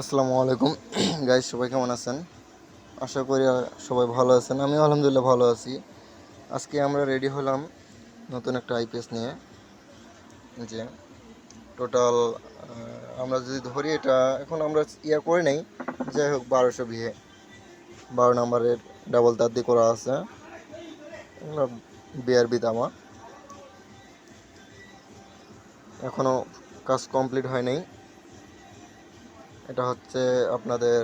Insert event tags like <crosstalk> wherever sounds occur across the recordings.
আসসালামু আলাইকুম। <clears throat> গাইজ সবাই কেমন আছেন? আশা করি সবাই ভালো আছেন। আমি আলহামদুলিল্লাহ ভালো আছি। আজকে আমরা রেডি হলাম নতুন একটা আইপিএস নিয়ে। যে টোটাল আমরা যদি ধরি এটা, এখন আমরা ইয়া করে নেই। যাই হোক, বারোশো বিয়ে। বারো নম্বরের ডাবল তার দিয়ে করা আছে। বিআরবি তামা এখনও কাজ কমপ্লিট হয় নাই। এটা হচ্ছে আপনাদের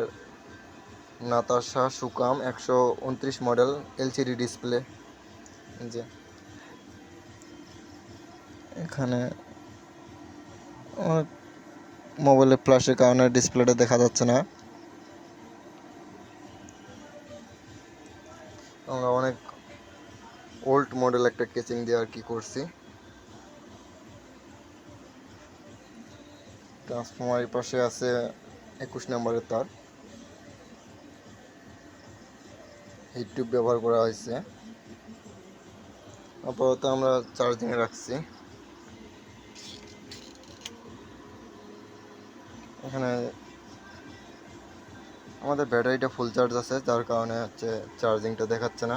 নাতাশা সুকাম একশো উনত্রিশ মডেল এলসিডি ডিসপ্লে। যে। এখানে অনেক মোবাইলে ফ্ল্যাশের কারণে ডিসপ্লেটা দেখা যাচ্ছে না। আমরা অনেক ওল্ড মডেল একটা কেচিং দিয়ে আর কি করছি। ট্রান্সফর্মারের পাশে আছে একুশ নম্বরের তার। হিট টিউব ব্যবহার করা হয়েছে। আপাতত আমরা চার্জিংয়ে রাখছি। এখানে আমাদের ব্যাটারিটা ফুল চার্জ আছে, যার কারণে হচ্ছে চার্জিংটা দেখাচ্ছে না।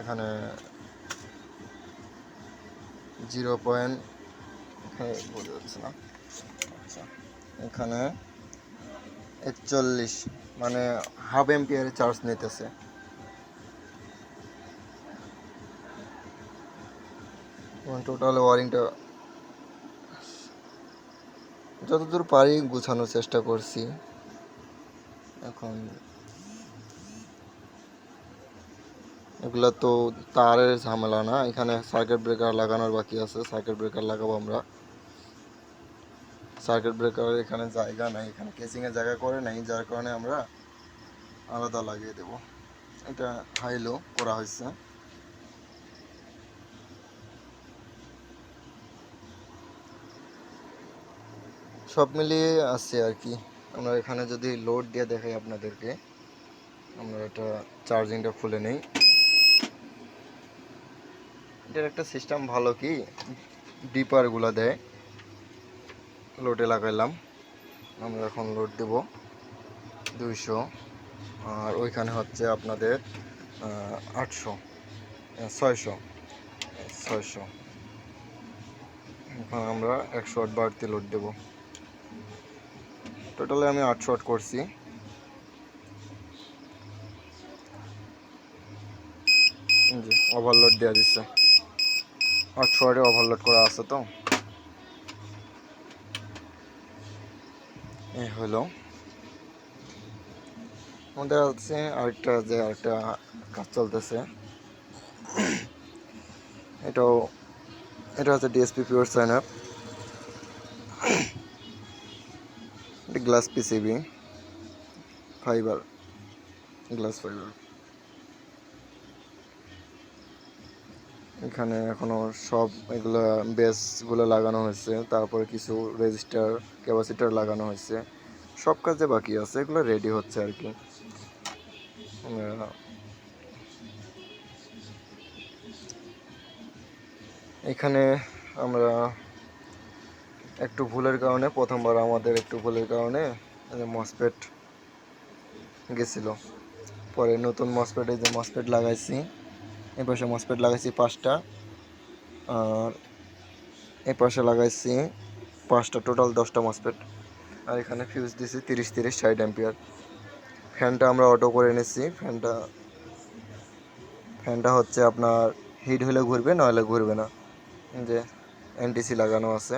এখানে জিরো পয়েন্ট বোঝা যাচ্ছে না। আচ্ছা এখানে একচল্লিশ মানে হাফ এম্পিয়ারে চার্জ নিতেছে। টোটাল ওয়ারিংটা যতদূর পারি গুছানোর চেষ্টা করছি। এখন এগুলো তো তারের ঝামেলা না, এখানে সার্কিট ব্রেকার লাগানোর বাকি আছে সার্কিট ব্রেকার লাগাবো আমরা। সার্কিট ব্রেকারের এখানে জায়গা নাই, এখানে কেসিংয়ের জায়গা করে নাই, যার কারণে আমরা আলাদা লাগিয়ে দেব। এটা হাই লো করা হয়েছে। সব মিলিয়ে আছে আর কি। আমরা এখানে যদি লোড দিয়ে দেখাই আপনাদেরকে, আমরা এটা চার্জিংটা খুলে নেই। এটার একটা সিস্টেম ভালো কি ডিপারগুলো দেয়। লোডে লাগাইলাম। আমরা এখন লোড দেব দুইশো। আর ওইখানে হচ্ছে আপনাদের আটশো ছয়শো ছয়শো। এখন আমরা একশো আট বাড়তি লোড দেব। টোটালে আমি আটশো আট করছি। জি ওভারলোড দেওয়া দিচ্ছে। আটশো আটে ওভারলোড করা আছে তো? এই হলো। আমাদের আছে আরেকটা যে আরেকটা কাজ চলতেছে। এটাও, এটা হচ্ছে DSP pure sign up glass PCB fibre glass fibre এখানে এখনও সব এগুলো বেসগুলো লাগানো হয়েছে। তারপরে কিছু রেজিস্টার ক্যাপাসিটার লাগানো হয়েছে। সব কাজে বাকি আছে, এগুলো রেডি হচ্ছে আর কি। এখানে আমরা একটু ভুলের কারণে, প্রথমবার আমাদের একটু ভুলের কারণে মসপেট গেছিল। পরে নতুন মসপেটে যে মসপেট লাগাইছি। এই পাশে মসপেট লাগাইছি পাঁচটা। আর এই পাশে লাগাইছি পাঁচটা টোটাল দশটা মসপেট আর এখানে ফিউজ দিছি তিরিশ তিরিশ, ষাট অ্যাম্পিয়ার ফ্যানটা আমরা অটো করে এনেছি। ফ্যানটা ফ্যানটা হচ্ছে আপনার হিট হলে ঘুরবে নইলে ঘুরবে না। যে এনটিসি লাগানো আছে।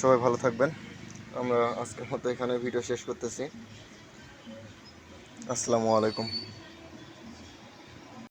সবাই ভালো থাকবেন। আমরা আজকের মতো এখানে ভিডিও শেষ করতেছি। আসসালামু আলাইকুম।